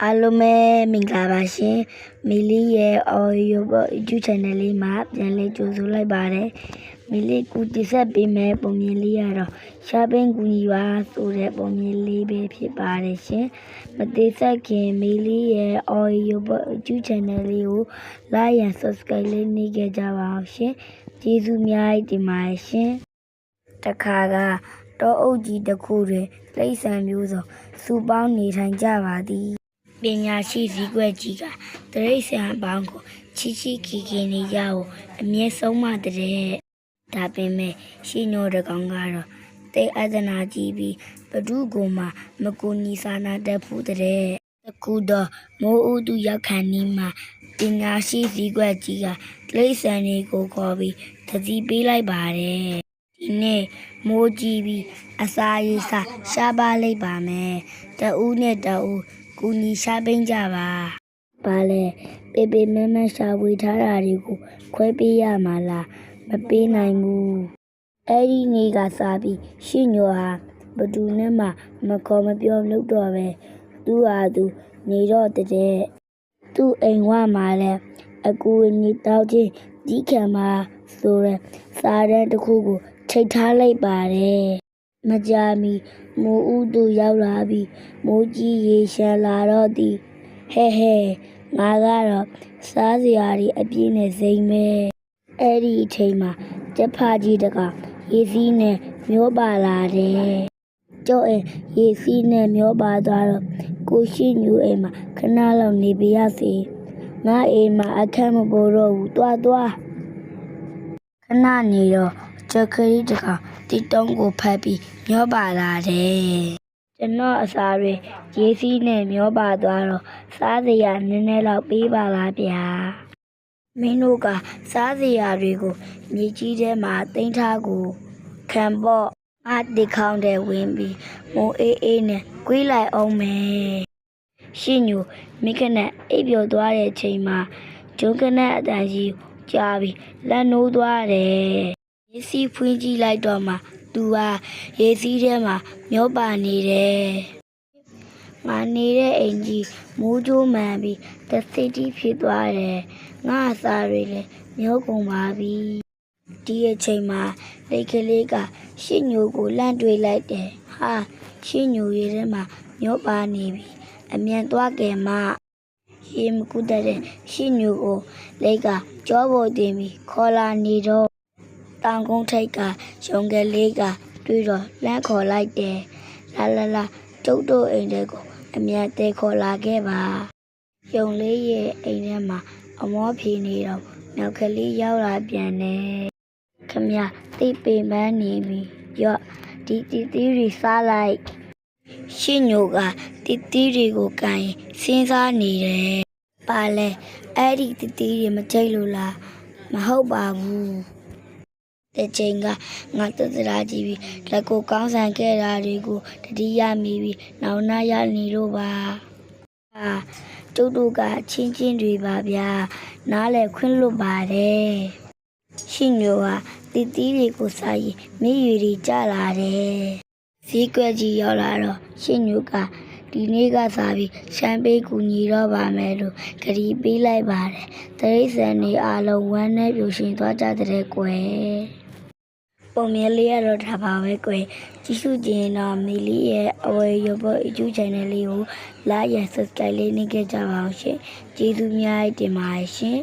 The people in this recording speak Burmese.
အားလုံးပဲမင်္ဂလာပါရှင်မီလီရဲ့ audio YouTube channel လေးမှာပြန်လည်ကြိုဆိုလိုက်ပါတယ်မီလီကူတိဆက်ပေးမဲ့ပုံမြင်လေးရတော့ရှာပင်းကူညီပါဆိုတဲ့ပုံမြင်လေးပဲဖြစ်ပါတယ်ရှင်မသေးဆက်ခင်မီလီရဲ့ audio YouTube channel လေးကို like and subscribe လေးနှိပ်ခဲ့ကြပါအောင်ရှင်ကျေးဇူးအများကြီးတင်ပါတယ်ရှင်တခါကတောအုပ်ကြီးတစ်ခုတွင်လိမ့်ဆန်မျိုးစုံစူပေါင်းနေထိုင်ကြပါသည် ပညာရှိစည်းကွက်ကြီးကတရိษံအပေါင်းကိုချီချီခီခီနေကြဖို့အမြဲဆုံးမတဲ့ဒါပေမဲ့ရှိညိုတကောင်ကတော့တိတ်အဒနာကြီးပြီးဘဒုကိုမှမကူညီစာနာတတ်ဘူးတဲ့တကူတော့မိုးဥသူရောက်ခံနီးမှာပညာရှိစည်းကွက်ကြီးကလိမ့်ဆန်တွေကိုခေါ်ပြီးတတိပေးလိုက်ပါတယ်ဒီနေ့မိုးကြီးပြီးအစာရေစာရှားပါလိမ့်ပါမယ်တဦးနဲ့တဦး ကူညီရှားပိန်းကြပါဘာလဲပေပေမဲမဲရှာဝေထားတာတွေကိုခွဲပေးရမှာလားမပေးနိုင်ဘူးအဲ့ဒီနေ့ကစားပြီးရှင်းညောဟာဘသူနဲ့မှမခေါ်မပြောလို့တော့ပဲသူ့ဟာသူနေတော့တဲ့သူ့အိမ်ဝမှာလဲအကူအညီတောက်ချင်းဒီခံမှာဆိုရဲစားတဲ့တစ်ခုကိုထိတ်ထားလိုက်ပါတယ်။ မကြာမီမိုးဥသူရောက်လာပြီးမိုးကြီးရေရှမ်းလာတော့သည်ဟဲဟဲငါကတော့စားစရာတွေအပြည့်နဲ့စိမ့်မဲအဲ့ဒီအချိန်မှာကျက်ဖာကြီးတကောင်ရေစီးနဲ့မျောပါလာတယ်။ကျော့အိမ်ရေစီးနဲ့မျောပါသွားတော့ကိုရှိညူအိမ်မှာခဏလောက်နေပြရစီငါအိမ်မှာအခက်မပေါ်တော့ဘူးတွားတွားခဏနေတော့ချ က်ခရီးတကောင်တီတုံးကိုဖတ်ပြီးမျောပါလာတယ်ကျွန်တော်အစာတွေရေးစည်းနဲ့မျောပါသွားတော့စားစရာနည်းနည်းတော့ပေးပါလားဗျာမင်းတို့ကစားစရာတွေကိုမြေကြီးထဲမှာတင်ထားကိုခံပေါ့အတိခေါင်းတဲ့ဝင်ပြီးမိုးအေးအေးနဲ့ကွေးလိုက်အောင်မယ်ရှင်ညူမိခနဲ့အိပ်ပျော်သွားတဲ့အချိန်မှာဂျုံကနက်အတန်ကြီးကြားပြီးလက်နိုးသွားတယ် ရေစီးဖွင့်ကြည့်လိုက်တော့မှသူဟာရေစီးထဲမှာမျောပါနေတယ်။ငါနေတဲ့အိမ်ကြီးမိုးကြိုးမှန်ပြီးတသိတိဖြစ်သွားတယ်။ငါအစာတွေလည်းမျောကုန်ပါပြီ။ဒီအချိန်မှာလိတ်ကလေးကရှစ်ညိုကိုလန့်တွေးလိုက်တယ်။ဟာရှစ်ညိုရေထဲမှာမျောပါနေပြီ။အမြန်သွားကြမရေမကူတတ်တဲ့ရှစ်ညိုကိုလိတ်ကကြောပေါ်တင်ပြီးခေါ်လာနေတော့ တောင်ကုန်းထိပ်ကရုံကလေးကတွေ့တော့လမ်းခေါ်လိုက်တယ်လာလာလာကျုပ်တို့အိမ်တွေကိုအမြန်သေးခေါ်လာခဲ့ပါရုံလေးရဲ့အိမ်ထဲမှာအမောဖြေနေတော့နောက်ကလေးရောက်လာပြန်တယ်ခမရသိပ်ပေမန်းနေပြီရော့ဒီတီတီရီစားလိုက်ရှင်းညိုကတီတီတွေကိုကန်ရင်စဉ်းစားနေတယ်ပါလဲအဲ့ဒီတီတီတွေမကြိုက်လို့လားမဟုတ်ပါဘူး တဲ့ချိန်ကငါတသရာကြည့်ပြီးလက်ကိုကောင်းဆန်ခဲ့တာတွေကိုတတိယမိပြီးနောင်နာရနေတော့ပါအာကျုပ်တို့ကချင်းချင်းတွေပါဗျာနားလဲခွင့်လွတ်ပါတယ်ရှင်ညိုကတီတီတွေကိုစားရင်မိယူတွေကြလာတယ်ဈေးကွက်ကြီးရောက်လာတော့ရှင်ညိုကဒီနေ့ကစားပြီးရှမ်းပေးကူညီတော့ပါမယ်လို့ဂရီပေးလိုက်ပါတယ်တရိษံနေအားလုံးဝမ်းနဲ့ပြူရှင်သွားကြတဲ့ကွယ် ပုံမြင်လေးရတော့ဒါပါပဲကွယ်ကြည့်ရှုကြရင်တော့မီလီရဲ့အဝယ်ရပေါ်အကျူ channel လေးကို like and subscribe လေးနှိပ်ခဲ့ကြပါအောင်ရှင်ကျေးဇူးများတင်ပါတယ်ရှင်